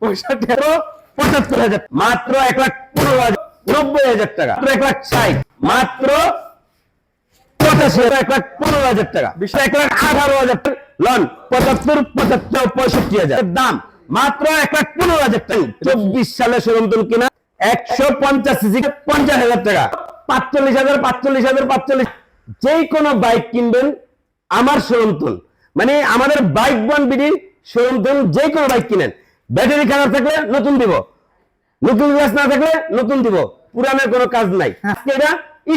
পঁয়ষট্টি পঁচাত্তর হাজার মাত্র এক লাখ পনেরো হাজার, নব্বই হাজার টাকা। এক লাখ ষাট। মাত্র পঁচাশি এক লাখ পনেরো হাজার টাকা। বিশ এক লাখ আঠারো হাজার লন, পঁচাত্তর পঁচাত্তর, পঁয়ষট্টি হাজার। দাম, মাত্র এক লাখ পনেরো হাজার টাকা। চব্বিশ সালে সরন্তন কিনা একশো পঞ্চাশ সিসি পঞ্চাশ হাজার টাকা। পাঁচচল্লিশ হাজার পাঁচচল্লিশ হাজার, পাঁচচল্লিশ। যে কোনো বাইক কিনবেন আমার সরন্তন মানে আমাদের বাইক বন বিডি সরন্তন যে কোনো বাইক কিনেন। ব্যাটারি খারাপ থাকলে নতুন দিব। নতুন গ্লাস না থাকলে নতুন দিব। পুরানের কোনো কাজ নাই। আজকে এটা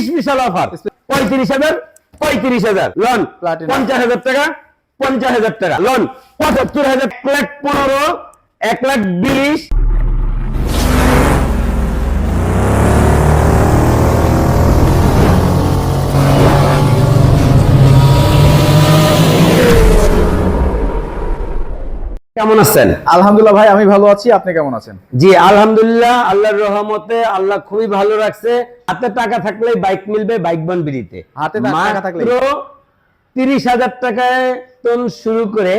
স্পেশাল অফার পঁয়ত্রিশ হাজার পঁয়ত্রিশ হাজার। লন পঞ্চাশ হাজার টাকা পঞ্চাশ হাজার টাকা। লন পঁচাত্তর হাজার এক লাখ পনেরো এক লাখ বিশ। কেমন আছেন? আলহামদুলিল্লাহ ভাই আমি ভালো আছি। আপনি কেমন আছেন? জি আলহামদুলিল্লাহ আল্লাহর রহমতে আল্লাহ খুবই ভালো রাখছে। হাতে টাকা থাকলে বাইক মিলবে বাইক বন বিড়িতে। হাতে টাকা। মাত্র তিরিশ হাজার টাকায় তন শুরু করে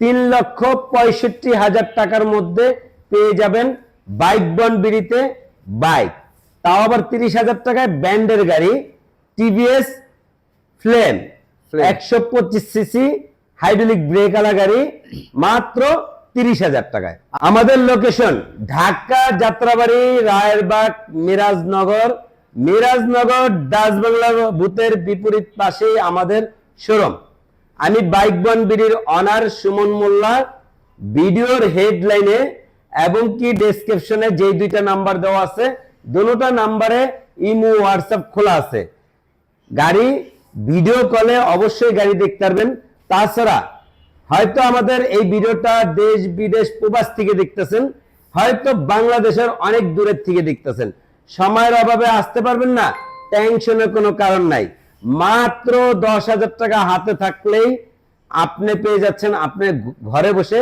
তিন লক্ষ পঁয়ষট্টি হাজার টাকার মধ্যে পেয়ে যাবেন বাইক বন বিড়িতে বাইক। তাও আবার তিরিশ হাজার টাকায় ব্যান্ডের গাড়ি টিভিএস ফ্লেম। একশো পঁচিশ সিসি হাইড্রোলিক ব্রেক আলা গাড়ি মাত্র তিরিশ হাজার টাকায়। আমাদের লোকেশন ঢাকা, যাত্রাবাড়ি, রায়েরবাগ, মিরাজনগর। মিরাজনগর ডাচবাংলা বুথের বিপরীত পাশেই আমাদের শোরুম আমি বাইক বন বিড়ির অনার সুমন মোল্লা। ভিডিওর হেডলাইনে এবং কি ডেসক্রিপশনে যেই দুইটা নাম্বার দেওয়া আছে দুটোটা নাম্বারে ইমো হোয়াটসঅ্যাপ খোলা আছে। গাড়ি ভিডিও কলে অবশ্যই গাড়ি দেখতে পারবেন। তাছাড়া হয়তো আমাদের এই ভিডিওটা দেশ বিদেশ প্রবাস থেকে দেখতেছেন, হয়তো বাংলাদেশের অনেক দূরের থেকে দেখতেছেন। সময়ের অভাবে আসতে পারবেন না টেনশনের কোনো কারণ নাই। মাত্র দশ হাজার টাকা হাতে থাকলেই আপনি পেয়ে যাচ্ছেন আপনি ঘরে বসে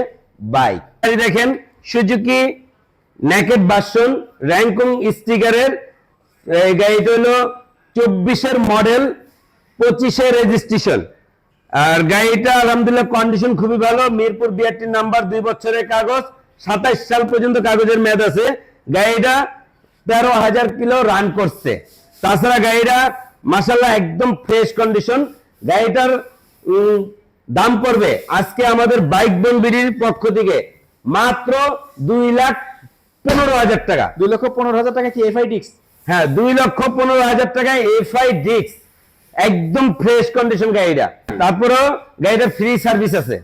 বাইক দেখেন সুজুকি নেকেট ভার্সন র্যাঙ্কুং স্টিকারের গাড়িটা হলো চব্বিশের মডেল পঁচিশের রেজিস্ট্রেশন আর গাড়িটা আলহামদুলিল্লাহ কন্ডিশন খুবই ভালো। মিরপুর বিআরটি নাম্বার দুই বছরের কাগজ সাতাইশ সাল পর্যন্ত কাগজের মেয়াদ আছে। গাড়িটা তেরো হাজার কিলো রান করছে। তাছাড়া গাড়িটা মাসাল্লাহ একদম ফ্রেশ কন্ডিশন গাড়িটার দাম পড়বে আজকে আমাদের বাইক বন বিডির পক্ষ থেকে মাত্র দুই লাখ পনেরো হাজার টাকা। দুই লক্ষ পনেরো হাজার টাকা কি এফআই ডিক্স হ্যাঁ দুই লক্ষ পনেরো হাজার টাকায় এফআই ডিক্স একদম ফ্রেশ কন্ডিশন গাড়িটা। তারপরেও গাড়িটা ফ্রি সার্ভিস আছে।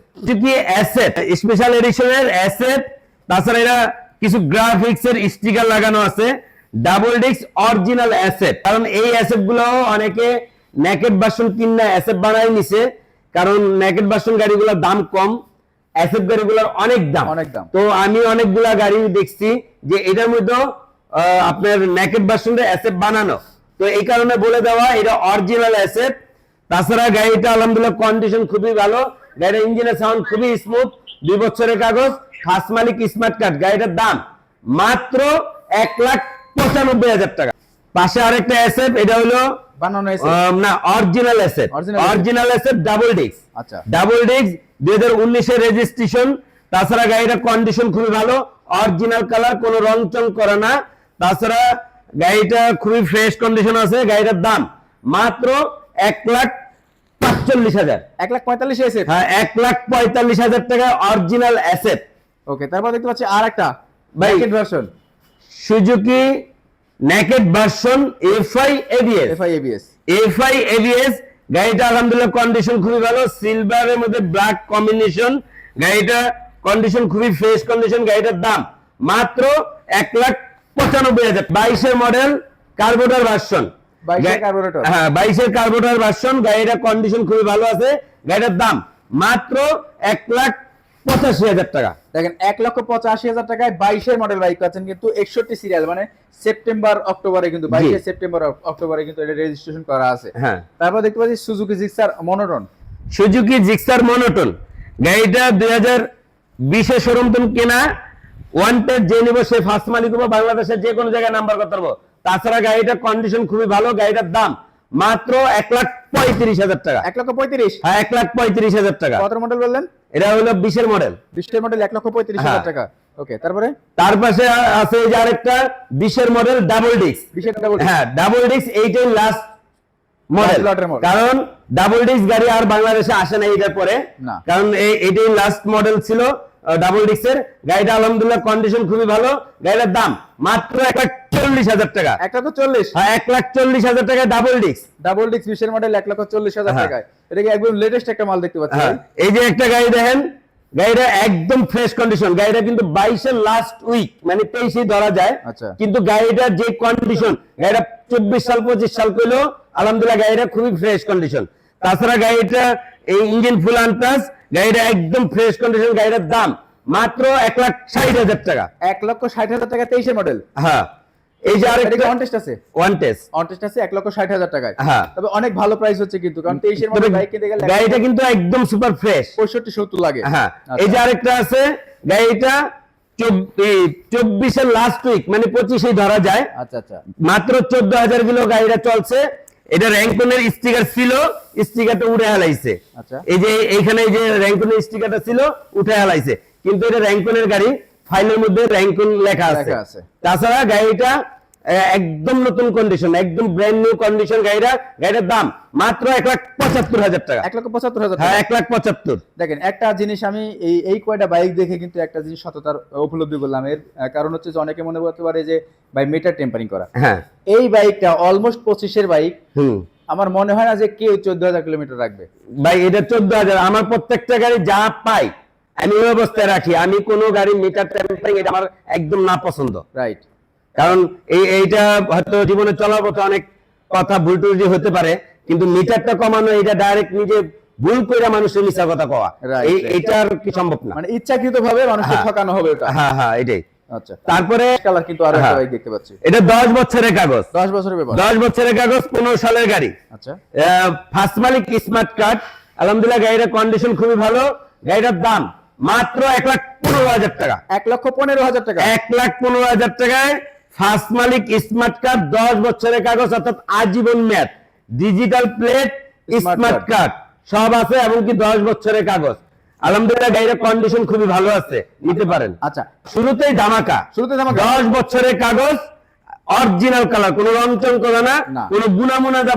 কি অ্যাসেট স্পেশাল এডিশনের অ্যাসেট তাছাড়া এরা কিছু গ্রাফিক্স এর স্টিকার লাগানো আছে। ডাবল ডিক্স অরিজিনাল অ্যাসেট কারণ এই অ্যাসেটগুলো অনেকে নেকেট ভার্সন কিনা অ্যাসেট বানাই নিছে। কারণ নেকেট বাসন গাড়িগুলোর দাম কম অ্যাসেট গাড়িগুলোর অনেক দাম। অনেক দাম। তো আমি অনেকগুলা গাড়ি দেখছি যে এটার মধ্যে আপনার নেকেট ভার্সনের অ্যাসেট বানানো। তো এই কারণে বলে দেওয়া এটা অরিজিনাল অ্যাসেট তাছাড়া গাড়িটা আলহামদুলিল্লাহ কন্ডিশন খুবই ভালো। গাড়ির ইঞ্জিনের সাউন্ড খুবই স্মুথ দুই বছরের কাগজ ফার্স্ট মালিক স্মার্ট কার্ড গাড়িটার দাম মাত্র এক লাখ পঁচানব্বই হাজার টাকা। পাশে আরেকটা অ্যাসেট এটা হলো বানানো হয়েছে আম, না original asset original asset double disc আচ্ছা। ডাবল ডিস্ক দুই হাজার উনিশের রেজিস্ট্রেশন তাছাড়া গাড়িটার কন্ডিশন খুবই ভালো। অরিজিনাল কালার কোনো রং চং করে না। তাছাড়া গাড়িটা খুবই ফ্রেশ কন্ডিশন আছে গাড়িটার দাম মাত্র এক লাখ পাঁচচল্লিশ হাজার। এক লাখ পঁয়তাল্লিশ এসে হ্যাঁ এক লাখ পঁয়তাল্লিশ হাজার টাকা অরিজিনাল অ্যাসেট ওকে তারপর দেখতে পাচ্ছি আর একটা। Version Suzuki naked version F FI ABS FI ABS FI ABS গাড়িটা আলহামদুলিল্লাহ কন্ডিশন খুবই ভালো সিলভারের মধ্যে ব্ল্যাক কম্বিনেশন গাড়িটা কন্ডিশন খুবই ফ্রেশ কন্ডিশন গাড়িটার দাম মাত্র এক লাখ পঁচানব্বই হাজার। বাইশের মডেল কার্বোটার ভার্সন। 22 এর carburetor। হ্যাঁ বাইশের কার্বোটার ভার্সন। গাড়িটার কন্ডিশন খুবই ভালো আছে। গাড়িটার দাম মাত্র এক লাখ পঁচাশি হাজার টাকা। দেখেন এক লক্ষ পঁচাশি হাজার টাকায় বাইশের মডেল বাইক পাচ্ছেন কিন্তু একষট্টি সিরিয়াল মানে সেপ্টেম্বর অক্টোবরে কিন্তু বাইশে সেপ্টেম্বর অক্টোবরে কিন্তু এটা রেজিস্ট্রেশন করা আছে। হ্যাঁ। তারপর দেখতে পাচ্ছি Suzuki Gixxer monotone Suzuki Gixxer monotone গাড়িটা দুই হাজার বিশে শোরুমতন কেনা। ওয়ান্টেড যে নিব সে ফার্স্ট মালিক হব বাংলাদেশের যে কোনো জায়গায় নাম্বার করতে পারব। তাছাড়া গাড়িটার কন্ডিশন খুবই ভালো গাড়িটার দাম মাত্র এক লাখ পঁয়ত্রিশ হাজার টাকা। এক লক্ষ পঁয়ত্রিশ? হ্যাঁ এক লাখ পঁয়ত্রিশ হাজার টাকা। কত মডেল বললেন? এটা হলো বিশের মডেল বিশের মডেল এক লক্ষ পঁয়ত্রিশ হাজার হ্যাঁ। টাকা। ওকে তারপরে? তার পাশে আছে এই যে আরেকটা বিশের মডেল ডাবল ডিস্ক বিশের ডাবল হ্যাঁ ডাবল ডিস্ক এইটাই লাস্ট মডেল। কারণ ডাবল ডিস্ক গাড়ি আর বাংলাদেশে আসে না এইটার পরে। না। কারণ এই এটাই লাস্ট মডেল ছিল। ডাবল ডিস্কের গাড়িটা আলহামদুলিল্লাহ কন্ডিশন খুবই ভালো। গাড়িটার দাম মাত্র এক লাখ চল্লিশ হাজার টাকা। একটা তো চল্লিশ। হ্যাঁ এক লাখ চল্লিশ হাজার টাকা ডাবল ডিস্ক ডাবল ডিস্ক বিশের মডেল এক লক্ষ চল্লিশ হাজার হ্যাঁ। টাকায়। এটা কি একদম লেটেস্ট একটা মাল দেখতে পাচ্ছি হ্যাঁ এই যে একটা গাড়ি দেখেন গাড়িটা একদম ফ্রেশ কন্ডিশন গাড়িটা কিন্তু বাইশের লাস্ট উইক মানে তেইশে ধরা যায়। আচ্ছা। কিন্তু গাড়িটা যে কন্ডিশন গাড়িটা চব্বিশ সাল পঁচিশ সাল করল আলহামদুলিল্লাহ গাড়িটা খুবই ফ্রেশ কন্ডিশন তাছাড়া গাড়িটা এই ইঞ্জিন ফুল আনটাস গাড়িটা একদম ফ্রেশ কন্ডিশন গাড়িটার দাম মাত্র এক লাখ ষাট হাজার টাকা। এক লক্ষ ষাট হাজার টাকা তেইশের মডেল হ্যাঁ। এই যে আরেকটা অন টেস্ট আছে? ওয়ান টেস্ট অন টেস্ট আছে লক্ষ ষাট হাজার টাকায়। হ্যাঁ। তবে অনেক ভালো প্রাইস হচ্ছে কিন্তু কারণ বাইক কিনতে গেলে গাড়িটা কিন্তু একদম সুপার ফ্রেশ পঁয়ষট্টি সত্তর লাগে। হ্যাঁ। আচ্ছা। এই যে আরেকটা আছে গাড়িটা চব্বিশের লাস্ট উইক মানে পঁচিশে ধরা যায়। আচ্ছা আচ্ছা। মাত্র চোদ্দ হাজার কিলো গাড়িটা চলছে। এটা র্যাঙ্কনের স্টিকার ছিল স্টিকারটা উঠে হালাইছে। আচ্ছা। এই যে এইখানে এই যে র্যাঙ্কনের স্টিকারটা ছিল উঠে হালাইছে। কিন্তু এটা র্যাঙ্কনের গাড়ি ফাইলের মধ্যে র্যাঙ্কন লেখা আছে। তাছাড়া গাড়িটা একদম নতুন কন্ডিশন একদম ব্র্যান্ড নিউ কন্ডিশন গাড়িটা গাড়িটার দাম মাত্র এক লাখ পঁচাত্তর হাজার টাকা। এক লাখ পঁচাত্তর হাজার হ্যাঁ এক লাখ পঁচাত্তর। দেখেন একটা জিনিস আমি এই এই কয়টা বাইক দেখে কিন্তু একটা জিনিস সততার উপলব্ধি করলাম। এর কারণ হচ্ছে যে অনেকে মনে করতে পারে যে ভাই মিটার টেম্পারিং করা। হ্যাঁ। এই বাইকটা অলমোস্ট পঁচিশের বাইক হুম। আমার মনে হয় না যে কেউ চোদ্দ হাজার কিলোমিটার রাখবে। ভাই এটা চোদ্দ হাজার। আমার প্রত্যেকটা গাড়ি যা পাই আমি ওই অবস্থায় রাখি। আমি কোনো গাড়ি মিটার টেম্পারিং এটা আমার একদম না পছন্দ। রাইট কারণ এই এইটা হয়তো জীবনে চলার পথে অনেক কথা ভুল টুটি হতে পারে কিন্তু মিটারটা কমানো এটা ডাইরেক্ট নিজে ভুল করে মানুষের মিশা কথা কওয়া. এইটার কি সম্ভব না? মানে ইচ্ছাকৃত ভাবে মানুষকে হ্যাঁ। ঠকানো হবে ওটা। হ্যাঁ হ্যাঁ এটাই আচ্ছা। তারপরে কালার কিন্তু আরও একটা হ্যাঁ। দেখতে পাচ্ছি। এটা দশ বছরের কাগজ। দশ বছরের ব্যাপার দশ বছরের কাগজ পনেরো সালের গাড়ি। আচ্ছা। ফার্স্ট মালিক স্মার্ট কার্ড আলহামদুলিল্লাহ গাড়িটার কন্ডিশন খুবই ভালো। গাড়িটার দাম মাত্র এক লাখ পনেরো হাজার টাকা। এক লক্ষ পনেরো হাজার টাকা। এক লাখ পনেরো হাজার টাকায় ফার্স্ট মালিক স্মার্ট কার্ড দশ বছরের কাগজ অর্থাৎ আজীবন মেয়াদ ডিজিটাল প্লেট স্মার্ট কার্ড সব আছে এমনকি দশ বছরের কাগজ। আলহামদুলিল্লাহ গাড়ির কন্ডিশন খুবই ভালো আছে। নিতে পারেন। আচ্ছা। শুরুতেই ধামাকা। শুরুতে ধামাকা। দশ বছরের কাগজ অরিজিনাল কালার কোনো রং চং করা না। কোনো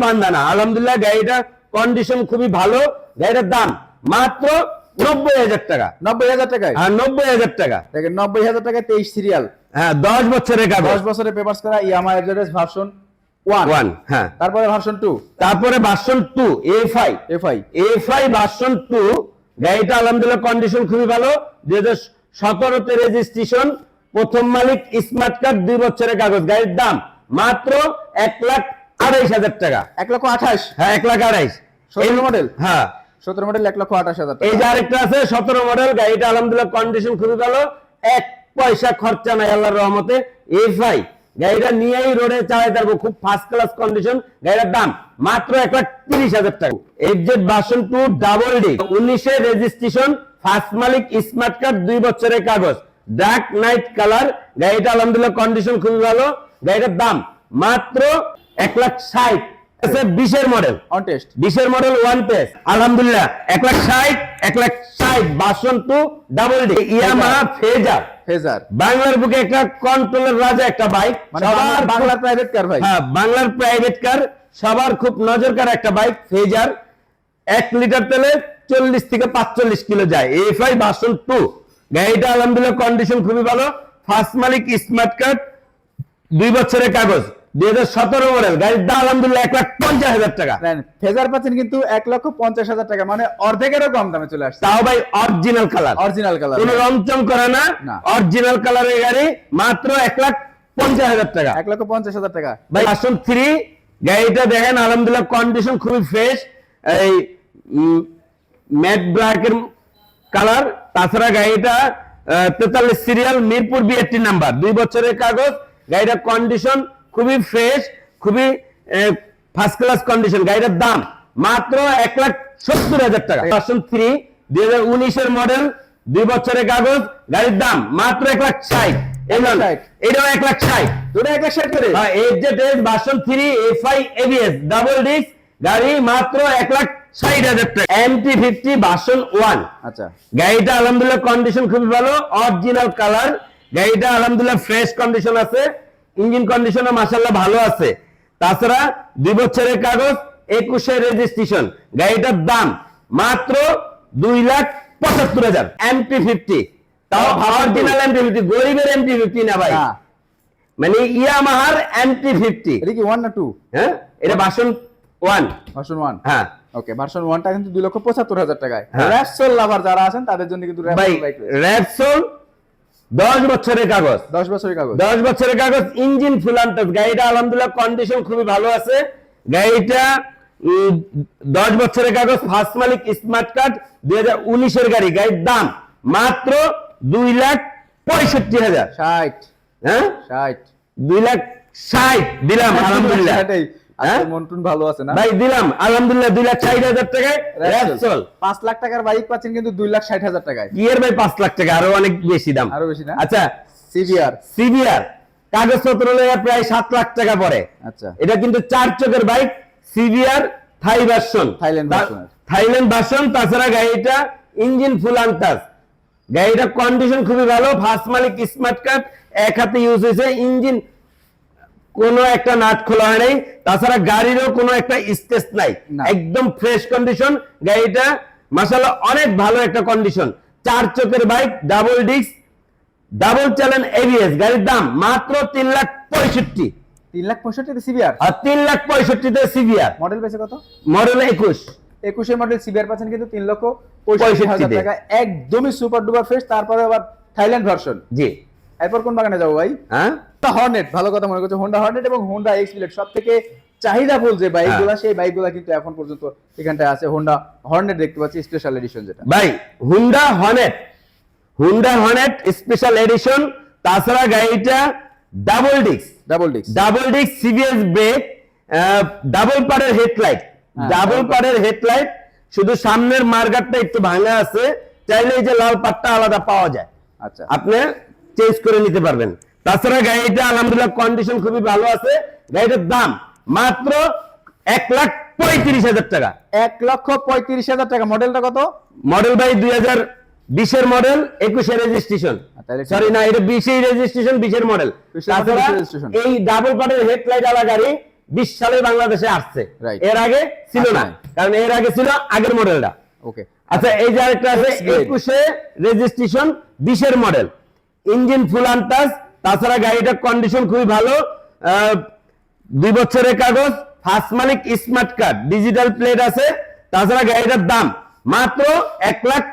বান্ধা না। আলহামদুলিল্লাহ গাড়িটা কন্ডিশন খুবই ভালো। গাড়িটার দাম মাত্র নব্বই হাজার টাকা। নব্বই হাজার টাকায়? আর নব্বই হাজার টাকা। দেখেন নব্বই হাজার টাকায় তেইশ সিরিয়াল হ্যাঁ দশ বছরের কাগজ। দশ বছরের পেপার্স করা Yamaha FZS version one one হ্যাঁ। তারপরে ভার্সন টু তারপরে version two FI FI FI version two গাড়িটা আলহামদুলিল্লাহ কন্ডিশন খুবই ভালো। দুই হাজার সতেরোতে রেজিস্ট্রেশন প্রথম মালিক স্মার্ট কার্ড দুই বছরের কাগজ। গাড়ির দাম মাত্র এক লাখ আড়াইশ হাজার টাকা। এক লক্ষ আঠাশ। হ্যাঁ এক লাখ আড়াইশ। সতেরো মডেল হ্যাঁ। সতেরো মডেল এক লক্ষ আঠাশ হাজার এই যে আরেকটা আছে সতেরো মডেল গাড়িটা আলহামদুলিল্লাহ কন্ডিশন খুবই ভালো। এক পয়সা খরচা নাই আল্লাহর রহমতে। এফআই গাড়িটা নিয়েই রোডে চালাই থাকব খুব ফার্স্ট ক্লাস কন্ডিশন গাড়িটার দাম মাত্র এক লাখ তিরিশ হাজার টাকা। FZ version two double D উনিশে রেজিস্ট্রেশন ফার্স্ট মালিক স্মার্ট কার্ড দুই বছরের কাগজ। ডার্ক নাইট কালার গাড়িটা আলহামদুলিল্লাহ কন্ডিশন খুবই ভালো। গাড়িটার দাম মাত্র এক লাখ ষাট। বিশের মডেল বিশের মডেল ওয়ান পেস আলহামদুলিল্লাহ। এক লাখ ষাট এক লাখ ষাট। Version two double D Yamaha Fazer. Fazer বাংলার বুকে একটা কন্ট্রোলের রাজা একটা বাইক মানে সবার বাংলার- বাংলার প্রাইভেট কার ভাই হ্যাঁ বাংলার প্রাইভেট কার সবার খুব নজর কার একটা বাইক ফেজার এক লিটার তেলে চল্লিশ থেকে পাঁচচল্লিশ কিলো যায়। এফআই বাসন টু গাড়িটা আলহামদুলিল্লাহ কন্ডিশন খুবই ভালো। ফার্স্ট মালিক স্মার্ট কার্ড দুই বছরের কাগজ। দুই হাজার সতেরো মডেল গাড়ির দাম আলহামদুলিল্লাহ এক লাখ পঞ্চাশ হাজার টাকা। ফেজার পাচ্ছেন কিন্তু এক লক্ষ পঞ্চাশ হাজার টাকা মানে অর্ধেকেরও কম দামে চলে আসছে। তাও ভাই অরিজিনাল কালার অরিজিনাল কালার কোন করে না। অরিজিনাল কালারের গাড়ি মাত্র এক লাখ পঞ্চাশ হাজার টাকা। এক লক্ষ পঞ্চাশ হাজার টাকা। ভাই আসুন থ্রি গাড়িটা দেখেন আলহামদুলিল্লাহ কন্ডিশন খুবই ফ্রেশ এই ম্যাট ব্ল্যাকের কালার তাছাড়া গাড়িটা তেতাল্লিশ সিরিয়াল মিরপুর বিএটি নাম্বার দুই বছরের কাগজ। গাড়িটার কন্ডিশন খুবই ফ্রেশ খুবই ফার্স্ট ক্লাস কন্ডিশন গাড়িটার দাম মাত্র এক লাখ সত্তর হাজার টাকা। ভার্সন থ্রি দুই হাজার উনিশের মডেল দুই বছরের কাগজ গাড়ির দাম মাত্র এক লাখ ষাট। এমন ষাট। এটাও এক লাখ ষাট। দুটো এক লাখ ষাট করে। হ্যাঁ HZ S version three FI ABS double disc গাড়ি মাত্র এক লাখ ষাট হাজার টাকা। এমটি ফিফটি ভার্সন ওয়ান আচ্ছা। গাড়িটা আলহামদুলিল্লাহ কন্ডিশন খুবই ভালো অরিজিনাল কালার গাড়িটা আলহামদুলিল্লাহ ফ্রেশ কন্ডিশন আছে। ইঞ্জিন কন্ডিশনও মাসাল্লাহ ভালো আছে। তাছাড়া দুই বছরের কাগজ একুশে রেজিস্ট্রেশন গাড়িটার দাম মাত্র দুই লাখ পঁচাত্তর হাজার। এমটি ফিফটি তাও অরিজিনাল এমটি ফিফটি গরিবের এমটি ফিফটি না ভাই। না মানে ইয়ামাহার এমটি ফিফটি এটা কি ওয়ান না টু হ্যাঁ এটা ভার্সন ওয়ান ভার্সন ওয়ান হ্যাঁ। ওকে ভার্সন ওয়ানটা কিন্তু দুই লক্ষ পঁচাত্তর হাজার টাকায়। হ্যাঁ। র্যাপসোল লাভার যারা আছেন তাদের জন্য কিন্তু র্যাপসোল দশ বছরের কাগজ। দশ বছরের কাগজ। দশ বছরের কাগজ ইঞ্জিন ফুল গাড়িটা আলহামদুলিল্লাহ কন্ডিশন খুবই ভালো আছে। গাড়িটা দশ বছরের কাগজ ফার্স্ট মালিক স্মার্ট কার্ড দুই হাজার উনিশের গাড়ি। গাড়ির দাম মাত্র দুই লাখ পঁয়ষট্টি হাজার। ষাট। হ্যাঁ? ষাট। দুই লাখ ষাট দিলাম আলহামদুলিল্লাহ। মন্টুন ভালো আছে না? ভাই দিলাম। আলহামদুলিল্লাহ দুই লাখ ষাট হাজার টাকায় র্যাপসোল। র্যাপসোল পাঁচ লাখ টাকার বাইক পাচ্ছেন কিন্তু দুই লাখ ষাট হাজার টাকায়। ইয়ের ভাই পাঁচ লাখ টাকা? আরও অনেক বেশি দাম। আরও বেশি না? আচ্ছা সিভিআর সিভিআর কাগজপত্র লইয়া প্রায় সাত লাখ টাকা পড়ে। আচ্ছা। এটা কিন্তু চার চকের bike CBR Thai version Thailand version তাছাড়া গাড়িটা ইঞ্জিন ফুল আনটাস গাড়িটা কন্ডিশন খুবই ভালো ফার্স্ট মালিক স্মার্ট কার্ড এক হাতে ইউজ হয়েছে ইঞ্জিন কোনো একটা নাট খোলা হয় নাই। তাছাড়া গাড়িরও কোনো একটা স্টেজ নাই। একদম ফ্রেশ কন্ডিশন গাড়িটা মাসাল্লাহ অনেক ভালো একটা কন্ডিশন চার চকের bike double disc double channel ABS গাড়ির দাম মাত্র তিন লাখ পঁয়ষট্টি। তিন লাখ পঁয়ষট্টিতে সিভিআর আর তিন লাখ পঁয়ষট্টিতে সিভিআর মডেল পেয়েছে কত? মডেল একুশ। একুশের মডেল সিভিআর পাচ্ছেন কিন্তু তিন লক্ষ পঁয়ষট্টি হাজার টাকা একদমই সুপার ডুপার ফ্রেশ তারপরে আবার থাইল্যান্ড ভার্সন জি। এরপর কোন বাগানে যাব ভাই? হ্যাঁ? হর্নেট ভালো কথা মনে করছে। হোন্ডা হর্নেট এবং হোন্ডা এক্স সব থেকে চাহিদাফুল যে বাইকগুলো সেই বাইকগুলো কিন্তু এখন পর্যন্ত এখানটায় আছে। হোন্ডা হর্নেট দেখতে পাচ্ছি স্পেশাল এডিশন যেটা। ভাই Honda Hornet Honda Hornet special edition তাছাড়া গাড়িটা double disc double disc double disc CBS brake double পারের হেডলাইট হ্যাঁ, ডাবল পারের হেডলাইট শুধু সামনের মার্গারটা একটু ভাঙা আছে চাইলে এই যে লাল পাটটা আলাদা পাওয়া যায়। আচ্ছা। আপনি চেঞ্জ করে নিতে পারবেন। তাছাড়া গাড়িটা আলহামদুলিল্লাহ কন্ডিশন খুবই ভালো আছে। গাড়িটার দাম মাত্র এক লাখ পঁয়ত্রিশ হাজার টাকা। এক লক্ষ পঁয়ত্রিশ হাজার টাকা। মডেলটা কত? মডেল ভাই দুই হাজার বিশের মডেল একুশে রেজিস্ট্রেশন সরি না এটা বিশেই রেজিস্ট্রেশন বিশের মডেল। 20 তাছাড়া এই ডাবল পাটের হেডলাইট আলা গাড়ি বিশ সালে বাংলাদেশে আসছে। এর আগে ছিল না। কারণ এর আগে ছিল আগের মডেলটা। ওকে আচ্ছা এই যে আরেকটা আছে একুশে রেজিস্ট্রেশন বিশের মডেল। ইঞ্জিন ফুল আনটাস তাছাড়া গাড়িটার কন্ডিশন খুবই ভালো। দুই বছরের কাগজ ফার্স্ট মালিক স্মার্ট কার্ড ডিজিটাল প্লেট আছে। তাছাড়া গাড়িটার দাম মাত্র এক লাখ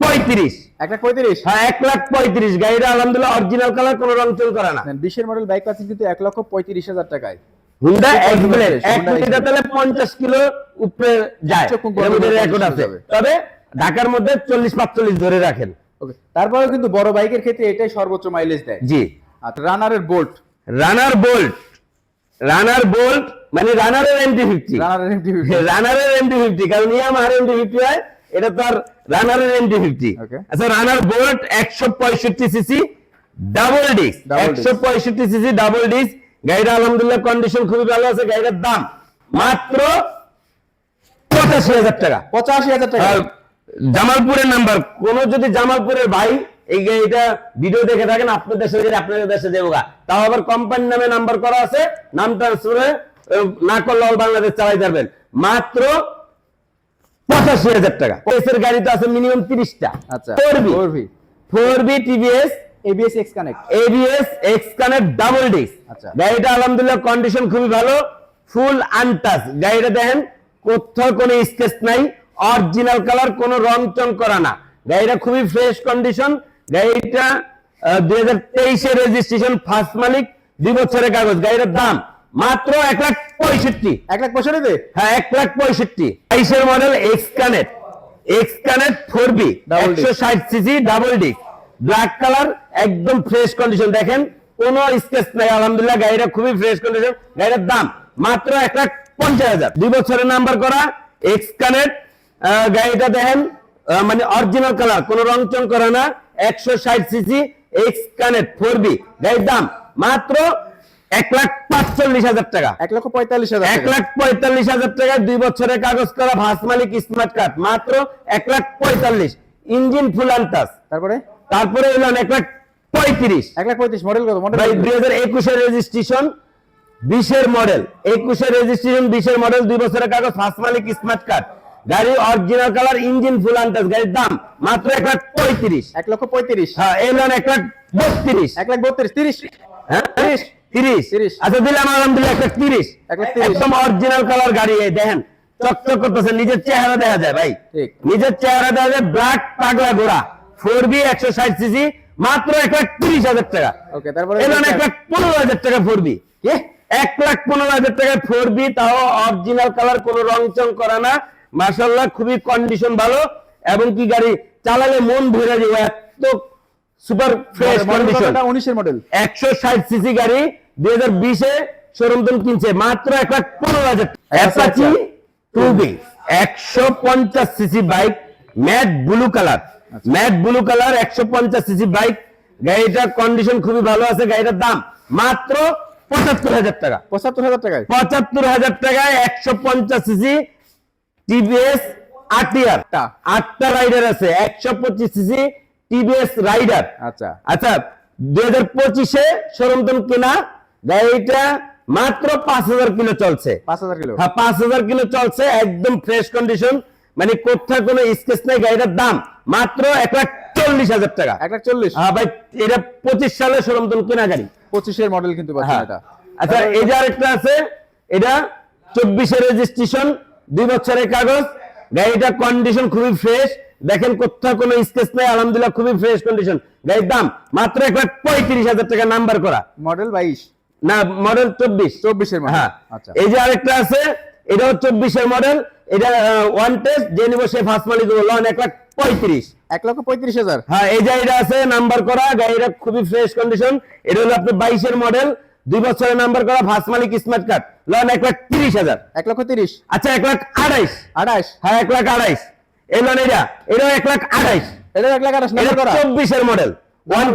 পঁয়ত্রিশ। এক লাখ পঁয়ত্রিশ? হ্যাঁ এক লাখ পঁয়ত্রিশ। গাড়িটা আলহামদুলিল্লাহ অরিজিনাল কালার কোনো রং চল করে না। বিশের মডেল বাইক পাচ্ছেন কিন্তু এক লক্ষ পঁয়ত্রিশ হাজার টাকায়। হুন্ডা এক কোটিটা তাহলে পঞ্চাশ কিলো উপরে যায়। রেকর্ড আছে। তবে ঢাকার মধ্যে চল্লিশ পাঁচচল্লিশ ধরে রাখেন। ওকে তারপরেও কিন্তু বড় বাইকের ক্ষেত্রে এটাই সর্বোচ্চ মাইলেজ দেয়। জি। আচ্ছা রানারের Bolt Runner Bolt Runner Bolt মানে রানারের এমটি ফিফটি রানারের এমটিভি রানারের এমটি ফিফটি কারণ ইয়ামাহার এমটি ফিফটি হয় এটা তো আর রানারের এমটি ফিফটি. আচ্ছা রানার বোল্ট একশো পঁয়ষট্টি সিসি ডাবল ডিস্ক। একশো পঁয়ষট্টি সিসি ডাবল ডিস্ক গাড়িটা আলহামদুলিল্লাহ কন্ডিশন খুবই ভালো আছে গাড়িটার দাম মাত্র পঁচাশি হাজার টাকা। পঁচাশি হাজার টাকা। আর জামালপুরের নাম্বার। কোন যদি জামালপুরের ভাই এই গাড়িটা ভিডিও দেখে থাকেন আপনার দেশে গেলে আপনাদের দেশে দেবো। তাও আবার কোম্পানির নামে নাম্বার করা আছে নাম ট্রান্সফার না করলে বাংলাদেশ চালাই যাবেন মাত্র পঁচাশি হাজার টাকা। এসের গাড়ি তো আছে মিনিমাম তিরিশটা। আচ্ছা four B four TVS ABS X connect ABS X connect double disc আচ্ছা। গাড়িটা আলহামদুলিল্লাহ কন্ডিশন খুবই ভালো ফুল আনটাচ গাড়িটা দেখেন কোথাও কোনো স্কেচ নাই। অরিজিনাল কালার কোনো রং চং করা না। গাড়িটা খুবই ফ্রেশ কন্ডিশন গাড়িটা দুই হাজার তেইশে রেজিস্ট্রেশন ফার্স্ট মালিক দুই বছরের কাগজ। গাড়িটার দাম মাত্র এক লাখ পঁয়ষট্টি। এক লাখ পঁয়ষট্টিতে? হ্যাঁ এক লাখ পঁয়ষট্টি। বাইশের model X connect X connect four B. একশো ষাট CC double disc black colour একদম ফ্রেশ কন্ডিশন দেখেন কোন স্কেচ নাই। আলহামদুলিল্লাহ গাড়িটা খুবই ফ্রেশ কন্ডিশন গাড়িটার দাম মাত্র এক লাখ পঞ্চাশ হাজার। দুই বছরের নাম্বার করা এক্স কানেক্ট গাড়িটা দেখেন মানে অরিজিনাল কালার কোনো রং চং করা না একশো ষাট CC X connect four B গাড়ির দাম মাত্র এক লাখ পাঁচচল্লিশ হাজার টাকা। এক লক্ষ পঁয়তাল্লিশ হাজার এক লাখ পঁয়তাল্লিশ হাজার টাকা দুই বছরের কাগজ করা ভাস মালিক স্মার্ট কার্ড মাত্র এক লাখ পঁয়তাল্লিশ ইঞ্জিন ফুল আনটাস তারপরে? তারপরে এলাম এক লাখ পঁয়ত্রিশ। এক লাখ পঁয়ত্রিশ মডেল কত? মডেল দুই হাজার একুশের রেজিস্ট্রেশন বিশের মডেল একুশের রেজিস্ট্রেশন বিশের মডেল দুই বছরের কাগজ ফার্স্ট মালিক স্মার্ট কার্ড গাড়ি original colour engine full untouch গাড়ির দাম মাত্র এক লাখ পঁয়ত্রিশ। এক লক্ষ পঁয়ত্রিশ। হ্যাঁ এলাম এক লাখ বত্রিশ। এক লাখ বত্রিশ তিরিশ। হ্যাঁ তিরিশ। তিরিশ। আচ্ছা দিলাম আলহামদুলিল্লাহ একটা তিরিশ। এক লাখ তিরিশ। একদম অরিজিনাল কালার গাড়ি এই দেখেন চকচক করতেছে নিজের চেহারা দেখা যায় ভাই। নিজের চেহারা দেখা যায় ব্ল্যাক পাগলা ঘোড়া ফোর বি একশো ষাট সিসি মাত্র এক লাখ তিরিশ হাজার টাকা। ওকে তারপরে এলাম এক লাখ পনেরো হাজার টাকা ফোর বি এক লাখ পনেরো হাজার টাকা ফোর বি তাও অরিজিনাল কালার কোনো রং চং করা না। মাসাল্লাহ খুবই কন্ডিশন ভালো। এবং কি গাড়ি চালালে মন ভরে যাবে এত সুপার ফ্রেশ কন্ডিশন উনিশের মডেল। একশো ষাট সিসি গাড়ি দুই হাজার বিশে শোরুম কিনছে মাত্র এক লাখ পনেরো হাজার অ্যাপাচি টু বি একশো পঞ্চাশ CC bike matte blue colour matte blue colour একশো পঞ্চাশ সিসি বাইক গাড়িটার কন্ডিশন খুবই ভালো আছে গাড়িটার দাম মাত্র পঁচাত্তর হাজার টাকা। পঁচাত্তর হাজার টাকায়। পঁচাত্তর হাজার টাকায় একশো পঞ্চাশ সিসি টিভিএস আটিয়ার আটটা। রাইডার আছে একশো পঁচিশ সিসি টিভিএস রাইডার আচ্ছা। আচ্ছা দুই হাজার পঁচিশে সরন্তন কেনা গাড়িটা মাত্র পাঁচ হাজার কিলো চলছে। পাঁচ হাজার কিলো? হ্যাঁ পাঁচ হাজার কিলো চলছে একদম ফ্রেশ কন্ডিশন মানে কোথাও কোনো স্কেচ নাই গাড়িটার দাম মাত্র এক লাখ চল্লিশ হাজার টাকা। এক লাখ চল্লিশ? হ্যাঁ ভাই এটা পঁচিশ সালে সরন্তন কেনা গাড়ি। পঁচিশের মডেল কিন্তু হ্যাঁ। আচ্ছা এই যে আরেকটা আছে এটা চব্বিশের রেজিস্ট্রেশন দুই বছরের কাগজ গাড়িটা কন্ডিশন খুবই ফ্রেশ দেখেন কোথাও কোনো স্কেচ নাই আলহামদুলিল্লাহ খুবই ফ্রেশ কন্ডিশন গাড়ির দাম মাত্র এক লাখ পঁয়ত্রিশ হাজার টাকা নাম্বার করা। মডেল বাইশ? না মডেল চব্বিশ। চব্বিশের হ্যাঁ। আচ্ছা। এই যে আরেকটা আছে এটাও চব্বিশের মডেল এটা ওয়ান টেস্ট যে নিব সে ফার্স্ট মালিক লন এক লাখ পঁয়ত্রিশ। এক লক্ষ পঁয়ত্রিশ হাজার? হ্যাঁ এই যে এটা আছে নাম্বার করা গাড়িটা খুবই ফ্রেশ কন্ডিশন এটা হলো আপনার বাইশের মডেল দুই বছরের নাম্বার করা ফার্স্ট মালিক স্মার্ট কার্ড লন এক লাখ তিরিশ হাজার। এক লক্ষ তিরিশ। আচ্ছা এক লাখ আড়াইশ। আঠাশ হ্যাঁ এক লাখ আড়াইশ। এই লন এটা এটাও এক লাখ আড়াইশ। এটা এক লাখ নাম্বার করা? চব্বিশের মডেল ওয়ান।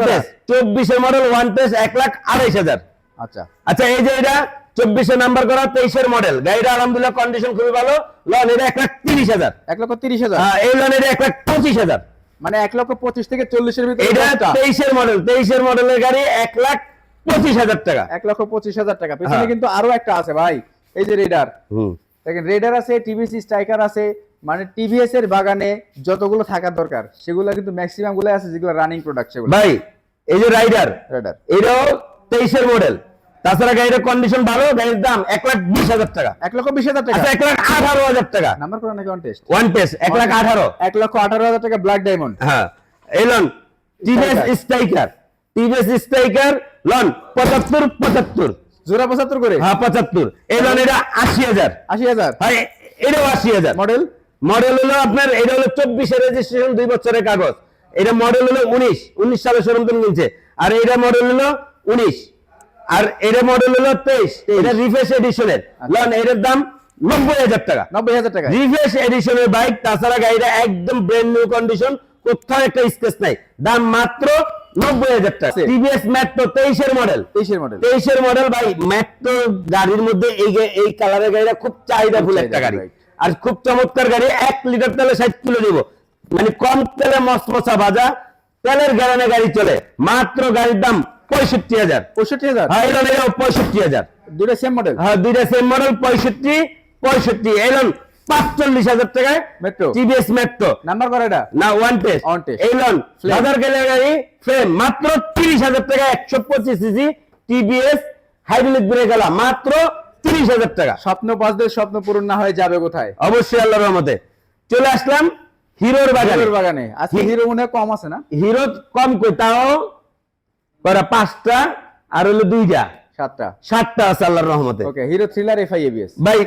চব্বিশের মডেল ওয়ান এক লাখ আড়াইশ হাজার। আচ্ছা। আচ্ছা এই যে এটা চব্বিশে নাম্বার করা তেইশের মডেল গাড়িটা আলহামদুলিল্লাহ কন্ডিশন খুবই ভালো। লন এটা এক লাখ তিরিশ হাজার। এক লক্ষ তিরিশ হাজার। হ্যাঁ, এই লন এটা এক লাখ পঁচিশ হাজার। মানে এক লক্ষ পঁচিশ থেকে চল্লিশের ভিতরে এটা তেইশের মডেল তেইশের মডেলের গাড়ি এক লাখ পঁচিশ হাজার টাকা। এক লক্ষ পঁচিশ হাজার টাকা। পেছনে হ্যাঁ। কিন্তু আরও একটা আছে ভাই। এই যে রেডার দেখেন রেডার আছে টিভিসি স্ট্রাইকার আছে মানে টিভিএস এর বাগানে যতগুলো থাকার দরকার সেগুলো কিন্তু ম্যাক্সিমামগুলো আছে যেগুলো রানিং প্রোডাক্ট সেগুলো। ভাই এই যে রাইডার রেডার এটাও তেইশের মডেল তাছাড়া গাড়ির কন্ডিশন ভালো গাড়ির দাম এক লাখ বিশ হাজার টাকা। এক লক্ষ বিশ হাজার টাকা? আচ্ছা এক লাখ আঠারো হাজার টাকা। নাম্বার করা নাকি টেস্ট ওয়ান পেস এক লাখ আঠারো। এক লক্ষ আঠারো হাজার টাকা ব্ল্যাক ডায়মন্ড হ্যাঁ এই লন টিভিএস স্ট্রাইকার টিভিএস স্ট্রাইকার লন পঁচাত্তর পঁচাত্তর। জোড়া পঁচাত্তর করে? হ্যাঁ পঁচাত্তর। এই লন এটা আশি হাজার। আশি হাজার? ভাই এটাও আশি হাজার। মডেল? মডেল হলো আপনার এটা হলো চব্বিশের রেজিস্ট্রেশন দুই বছরের কাগজ। এটা মডেল হলো উনিশ উনিশ সালে শোরুম কিনছে। আর এটা মডেল হলো উনিশ। আর এটা মডেল হলো তেইশ। এটা রিফ্রেশ এডিশনের লন এটার দাম নব্বই হাজার টাকা। নব্বই হাজার টাকা। রিফ্রেশ এডিশনের বাইক তাছাড়া গাড়িটা একদম ব্র্যান্ড নিউ কন্ডিশন কোথাও একটা স্কেচ নাই। দাম মাত্র নব্বই হাজার টাকা। টিভিএস ম্যাট্রো তেইশের মডেল তেইশের মডেল তেইশের মডেল ভাই মেট্রো গাড়ির মধ্যে এই এই কালারের গাড়িটা খুব চাহিদা ফুল একটা গাড়ি। আর খুব চমৎকার গাড়ি এক লিটার তেলে ষাট কিলো নিব। মানে কম তেলে মসমসা ভাজা তেলের গ্যারানে গাড়ি চলে। মাত্র গাড়ির দাম পঁয়ষট্টি হাজার। পঁয়ষট্টি হাজার? হ্যাঁ পঁয়ষট্টি হাজার। দুটো সেম মডেল হ্যাঁ দুইটা সেম মডেল পঁয়ষট্টি পঁয়ষট্টি। এলন পাঁচচল্লিশ হাজার টাকায় Metro। টিভিএস মেট্রো নাম্বার করা এটা। না ওয়ান টেস্ট On test। এলন গেলে গাড়ি ফ্রেম মাত্র তিরিশ হাজার টাকা একশো পঁচিশ সিসি টিভিএস হাইড্রোলিক ব্রেক এলা মাত্র তিরিশ হাজার টাকা। স্বপ্ন পাঁচদের স্বপ্ন পূরণ না হয়ে যাবে কোথায়? অবশ্যই আল্লাহর রহমতে। চলে আসলাম হিরোর বাগানে। হিরোর বাগানে। আজকে হিরো মনে হয় কম আছে না? হিরো কম কই তাও করা পাঁচটা আর হলো দুইটা। সাতটা। সাতটা আছে আল্লাহর রহমতে। Okay Hero Thriller FI ABS ভাই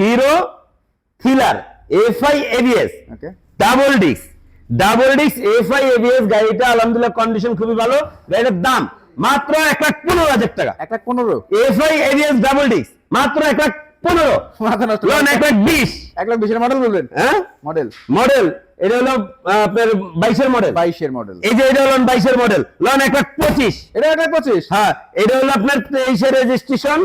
Hero Thriller FI ABS okay double disc double disc FI ABS গাড়িটা আলহামদুলিল্লাহ কন্ডিশন খুবই ভালো। গাড়িটার দাম মাত্র এক লাখ পনেরো হাজার টাকা। এক লাখ পনেরো। এফআই এবিএস ডাবল ডিস্ক মাত্র এক লাখ পনেরো। লোন এক লাখ বিশ। এক লাখ বিশের মডেল বলবেন? হ্যাঁ? মডেল মডেল এটা হলো আপনার বাইশের মডেল বাইশের মডেল এই যে এটা হলো বাইশের মডেল লোন এক লাখ পঁচিশ। এটা এক লাখ পঁচিশ। হ্যাঁ এটা হলো আপনার তেইশের রেজিস্ট্রেশন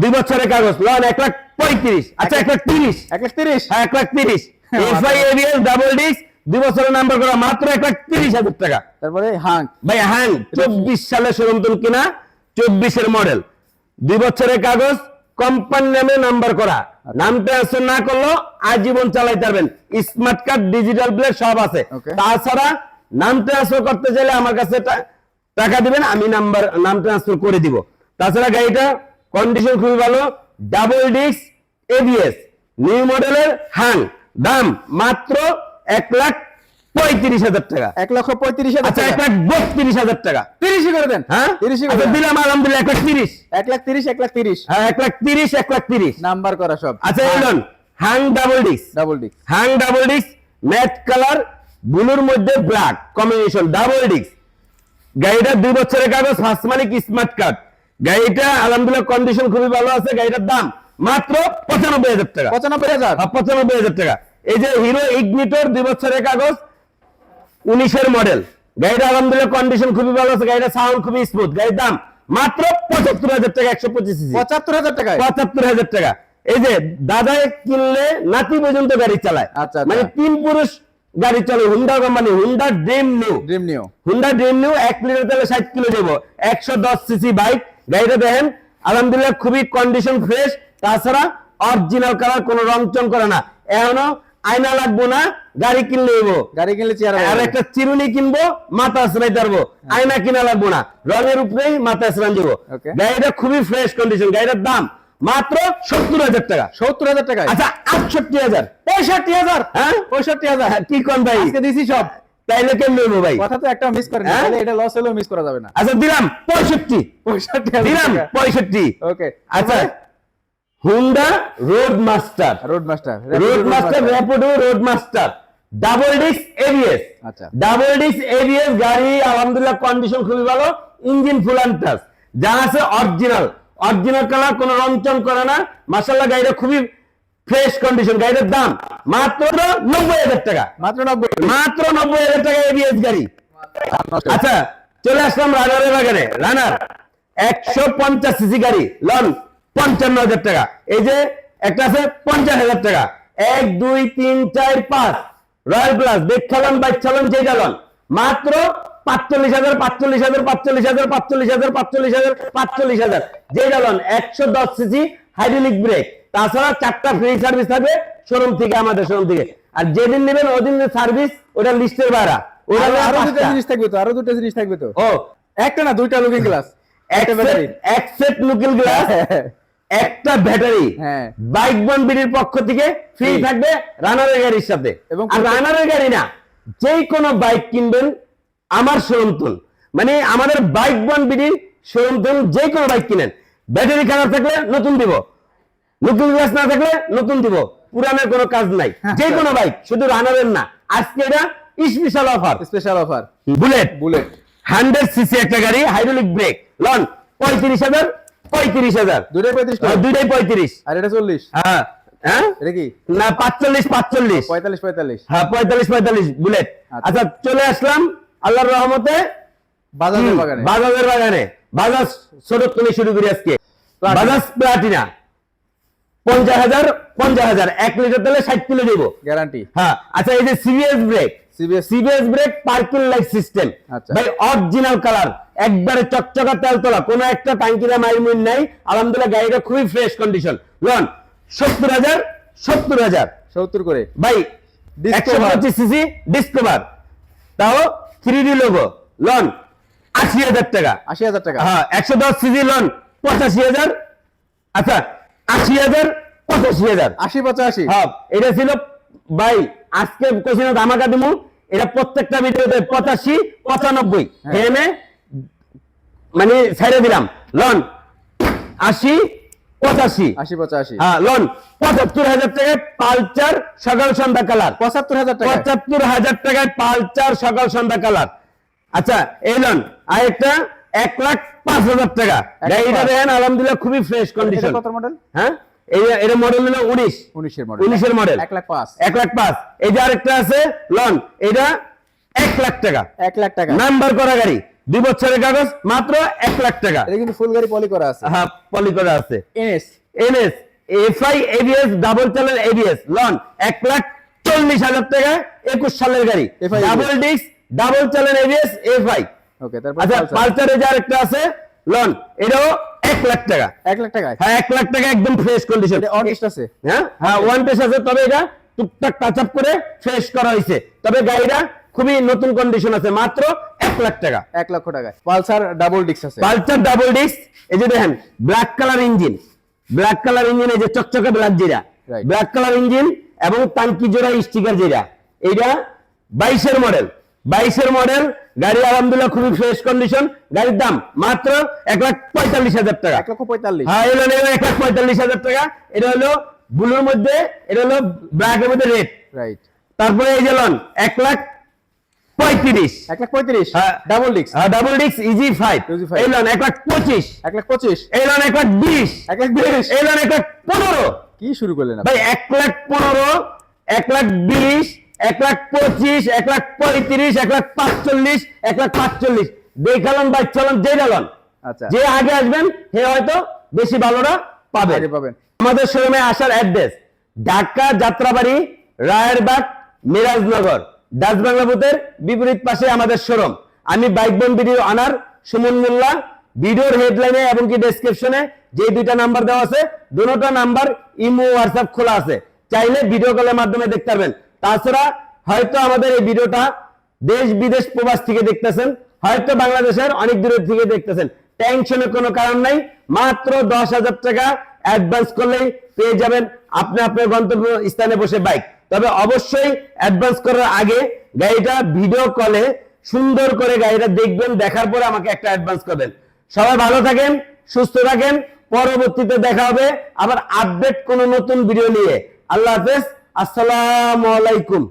দুই বছরের কাগজ। লোন এক লাখ পঁয়ত্রিশ। আচ্ছা এক লাখ তিরিশ। এক লাখ তিরিশ? হ্যাঁ এক লাখ তিরিশ। হ্যাঁ, এফআই এবিএস ডাবল ডিস্ক দুই বছরের নাম্বার করা মাত্র এক লাখ তিরিশ হাজার টাকা। তারপরে হাং ভাই চব্বিশ সালে কিনা? চব্বিশের মডেল দুই বছরের কাগজ কোম্পানি নামে নাম্বার করা। নাম ট্রান্সফার না করলেও আজীবন চালাইতে পারবেন। স্মার্ট কার্ড ডিজিটাল প্লেট সব আছে। তাছাড়া নাম ট্রান্সফার করতে চাইলে আমার কাছে টাকা দিবেন আমি নাম্বার নাম ট্রান্সফার করে দিব। তাছাড়া গাড়িটা কন্ডিশন খুবই ভালো ডাবল ডিস্ক এবিএস নিউ মডেলের হাং দাম মাত্র এক লাখ পঁয়ত্রিশ হাজার টাকা। এক লক্ষ পঁয়ত্রিশ হাজার আচ্ছা এক লাখ বত্রিশ হাজার টাকা। তিরিশই করে দেন। হ্যাঁ? তিরিশই করে আচ্ছা, দিলাম আলহামদুলিল্লাহ এক লাখ তিরিশ। এক লাখ তিরিশ এক লাখ তিরিশ। হ্যাঁ এক লাখ তিরিশ এক লাখ তিরিশ। নাম্বার করা সব। আচ্ছা Elon Hang double disc double ডিক Hang double disc matte colour ব্লুর মধ্যে ব্ল্যাক কম্বিনেশন ডাবল ডিস্ক গাড়িটা দুই বছরের কাগজ ফার্স্ট মালিক স্মার্ট কার্ড গাড়িটা আলহামদুলিল্লাহ কন্ডিশন খুবই ভালো আছে গাড়িটার দাম মাত্র পঁচানব্বই হাজার টাকা। পঁচানব্বই হাজার? পঁচানব্বই হাজার টাকা। এই যে হিরো ইগনিটর দুই বছরের কাগজ উনিশের মডেল গাড়িটা আলহামদুলিল্লাহ কন্ডিশন খুবই ভালো আছে গাড়িটা সাউন্ড খুবই স্মুথ গাড়ির দাম মাত্র পঁচাত্তর হাজার টাকা একশো পঁচিশ পঁচাত্তর হাজার টাকায়? পঁচাত্তর হাজার টাকা। এই যে দাদা কিনলে নাতি পর্যন্ত গাড়ি চালায়। আচ্ছা, আচ্ছা। মানে তিন পুরুষ গাড়ি চলে Honda company Honda Dream new Dream new Honda Dream new এক লিটার তেলে ষাট কিলো দেবো। একশো দশ সিসি বাইক গাড়িটা দেখেন আলহামদুলিল্লাহ খুবই কন্ডিশন ফ্রেশ তাছাড়া অরিজিনাল কালার কোনো রং চং করে না। এখনও আয়না লাগবো না গাড়ি কিনলে এবো গাড়ি কিনলে চেয়ার আর একটা চিরুনি কিনবো মাথা আসরাই পারব আয়না কিনা লাগবো না রঙের উপরেই মাথা আসরান দেবো। গাড়িটা খুবই ফ্রেশ কন্ডিশন গাড়িটার দাম মাত্র সত্তর হাজার টাকা। সত্তর হাজার টাকা আচ্ছা আটষট্টি হাজার। পঁয়ষট্টি হাজার? হ্যাঁ? পঁয়ষট্টি হাজার। কি কোন ভাই? দিছি সব। তাইলে কেন নেব ভাই? কথা তো একটা মিস করেন হ্যাঁ? তাহলে এটা লস হলেও মিস করা যাবে না। আচ্ছা দিলাম পঁয়ষট্টি। পঁয়ষট্টি দিলাম হাজার পঁয়ষট্টি। ওকে আচ্ছা Honda Road Master Road Master Road Master Rapido Road Master double disc ABS আচ্ছা। ডাবল ডিস্ক এবিএস গাড়ি আলহামদুলিল্লাহ কন্ডিশন খুবই ভালো। ইঞ্জিন ফুল অ্যান্ড টাচ যা আছে অরিজিনাল অরিজিনাল কালার কোনো রংচং করে না। মাসাল্লাহ গাড়িটা খুবই ফ্রেশ কন্ডিশন গাড়িটার দাম মাত্র নব্বই হাজার টাকা। মাত্র নব্বই। মাত্র নব্বই হাজার টাকা এবিএস গাড়ি। আচ্ছা চলে আসলাম রানারের বাগানে। রানার একশো পঞ্চাশ সিসি গাড়ি লন পঞ্চান্ন হাজার টাকা। এই যে একটা আছে পঞ্চাশ হাজার টাকা। এক দুই তিন চার পাঁচ। রয়্যাল প্লাস দেখ চালান বাইক চালান যে চালান মাত্র পাঁচচল্লিশ হাজার পাঁচচল্লিশ হাজার পাঁচচল্লিশ হাজার পাঁচচল্লিশ হাজার পাঁচচল্লিশ হাজার পাঁচচল্লিশ হাজার। যে চালান একশো দশ সিসি হাইড্রোলিক ব্রেক। তাছাড়া চারটা ফ্রি সার্ভিস থাকবে শোরুম থেকে আমাদের শোরুম থেকে। আর যেদিন নেবেন ওদিন সার্ভিস ওটা লিস্টের ভাড়া। ওটা আরো- দুটো জিনিস থাকবে তো আরও দুটো জিনিস থাকবে তো? ও। একটা না দুইটা লুকিং গ্লাস একটা ব্যাটারি সেট নুকিল গ্লাস একটা ব্যাটারি। বাইক বন বিডির পক্ষ থেকে ফ্রি থাকবে রানারের গাড়ির সাথে। এবং রানারের গাড়ি না যে কোনো বাইক কিনবেন আমার শোরুম মানে আমাদের বাইক বন বিডির শোরুম যে কোনো বাইক কিনেন। ব্যাটারি খারাপ থাকলে নতুন দিব। নতুন গ্লাস না থাকলে নতুন দিব। পুরানের কোনো কাজ নাই। যে কোনো বাইক শুধু রানারের না। আজকে এটা special offer special offer bullet bullet hundred CC একটা গাড়ি হাইড্রোলিক ব্রেক লন পঁয়ত্রিশ হাজার পঁয়ত্রিশ হাজার। দুইটাই পঁয়ত্রিশ আহ, দুইটাই পঁয়ত্রিশ। আর এটা চল্লিশ। হ্যাঁ। হ্যাঁ? এটা কি? না পাঁচচল্লিশ পাঁচচল্লিশ। পঁয়তাল্লিশ পঁয়তাল্লিশ। হ্যাঁ পঁয়তাল্লিশ পঁয়তাল্লিশ। বুলেট আচ্ছা। চলে আসলাম আল্লাহর রহমতে। বাজারের বাগানে। বাজাজের বাগানে। বাজাজ ছোট থেকে শুরু করি আজকে। প্লাটিনা। বাজাজ প্লাটিনা পঞ্চাশ হাজার পঞ্চাশ হাজার। এক লিটার তেলে ষাট কিলো দেবো। গ্যারান্টি। হ্যাঁ আচ্ছা এই যে CBS brake CBS brake parking light system. ভাই অরিজিনাল কালার একবারে চকচকা তেল তোলা। কোনো একটা টাঙ্কিরা মাইরমুন নাই। আলহামদুলিল্লাহ গাড়িটা খুবই ফ্রেশ কন্ডিশন লন সত্তর হাজার সত্তর হাজার। সত্তর করে। ভাই। একশো পঁচিশ সিসি ডিসকভার তাও থ্রি ডি লোগো লন আশি হাজার টাকা। আশি হাজার টাকা। হ্যাঁ একশো দশ সিসি লন পঁচাশি হাজার। আচ্ছা আশি হাজার পঁচাশি হাজার। আশি পঁচাশি। হ্যাঁ এটা ছিল ভাই আজকে কোচিনে ধামাকা দিমু। এটা প্রত্যেকটা ভিডিওতে পঁচাশি পঁচানব্বই। হ্যাঁ। এনে মানে ছেড়ে দিলাম। লন আশি পঁচাশি। আশি পঁচাশি। হ্যাঁ লন পঁচাত্তর হাজার টাকায় পালচার সকাল সন্ধ্যা কালার। পঁচাত্তর হাজার টাকা পঁচাত্তর হাজার টাকায় পালচার সকাল সন্ধ্যা কালার। আচ্ছা এই লন আর একটা এক লাখ পাঁচ হাজার টাকা। গাড়িটা দেখেন আলহামদুলিল্লাহ খুবই ফ্রেশ কন্ডিশন কত মডেল হ্যাঁ? এই এটা মডেল হলো উনিশ। উনিশের মডেল উনিশের মডেল এক লাখ পাঁচ। এক লাখ পাঁচ। এই যে আরেকটা আছে লন এটা এক লাখ টাকা। এক লাখ টাকা। নাম্বার করা গাড়ি দুই বছরের কাগজ মাত্র এক লাখ টাকা। এটা কিন্তু ফুল গাড়ি পলি করা আছে। হ্যাঁ পলি করা আছে। NS NS FI ABS double channel ABS. Loan এক লাখ চল্লিশ হাজার টাকা একুশ সালের গাড়ি। Double disc double channel ABS FI. Okay তারপর আচ্ছা পালসারে যে আরেকটা আছে লন এটাও এক লাখ টাকা। এক লাখ টাকা হ্যাঁ এক লাখ টাকা একদম ফ্রেশ কন্ডিশন এটা অন টেস্ট আছে? হ্যাঁ হ্যাঁ ওয়ান টেস্ট আছে তবে এটা টুকটাক টাচ আপ করে ফ্রেশ করা হয়েছে। তবে গাড়িটা খুবই নতুন কন্ডিশন আছে মাত্র এক লাখ টাকা। এক লক্ষ টাকা পালসার ডাবল ডিস্ক আছে। পালসার ডাবল ডিস্ক এই যে দেখেন black colour engine black colour engine এই যে চকচকে ব্ল্যাক জিরা ব্ল্যাক কালার ইঞ্জিন এবং টাঙ্কি জোড়া স্টিকার জিরা এইটা বাইশের মডেল বাইশের মডেল গাড়ি আলহামদুলিল্লাহ খুবই ফ্রেশ কন্ডিশন গাড়ির দাম মাত্র এক লাখ পঁয়তাল্লিশ হাজার টাকা এক লক্ষ পঁয়তাল্লিশ হ্যাঁ এটা হলো এক লাখ পঁয়তাল্লিশ হাজার টাকা এটা হলো ব্লুর মধ্যে এটা হলো ব্ল্যাকের মধ্যে রেড রাইট তারপরে এই যে লন এক লাখ পঁয়ত্রিশ এক লাখ পঁয়ত্রিশ হ্যাঁ। Double disc double disc easy five এই লন এক লাখ পঁচিশ এক লাখ পঁচিশ এই লন এক লাখ বিশ এক লাখ বিশ এই লন এক লাখ পনেরো কি শুরু করলেন ভাই এক লাখ পনেরো এক লাখ বিশ এক লাখ পঁচিশ এক লাখ পঁয়ত্রিশ এক লাখ পাঁচচল্লিশ এক লাখ পাঁচচল্লিশ। দেখালন ভাই চলন যে ডালন আচ্ছা। যে আগে আসবেন সে হয়তো বেশি ভালোরা পাবে। পাবেন। আমাদের শোরুমে আসার অ্যাড্রেস ঢাকা যাত্রাবাড়ি রায়েরবাগ মিরাজনগর। ডাচ বাংলা বুথের বিপরীত পাশে আমাদের শোরুম আমি বাইক বন ভিডিও আনার সুমন মোল্লা। ভিডিওর হেডলাইনে এবং কি ডেসক্রিপশনে যে দুইটা নাম্বার দেওয়া আছে দুটোটা নাম্বার ইমো হোয়াটসঅ্যাপ খোলা আছে। চাইলে ভিডিও কলের মাধ্যমে দেখতে পারবেন। তাছাড়া হয়তো আমাদের এই ভিডিওটা দেশ বিদেশ প্রবাস থেকে দেখতেছেন, হয়তো বাংলাদেশের অনেক দূরের থেকে দেখতেছেন। টেনশনের কোনো কারণ নাই, মাত্র দশ হাজার টাকা অ্যাডভান্স করলেই পেয়ে যাবেন আপনি আপনার গন্তব্য স্থানে বসে বাইক তবে অবশ্যই অ্যাডভান্স করার আগে গাড়িটা ভিডিও কলে সুন্দর করে গাড়িটা দেখবেন, দেখার পরে আমাকে একটা অ্যাডভান্স করবেন। সবাই ভালো থাকেন, সুস্থ থাকেন, পরবর্তীতে দেখা হবে আবার আপডেট কোনো নতুন ভিডিও নিয়ে। আল্লাহ হাফেজ। আসসালামু আলাইকুম।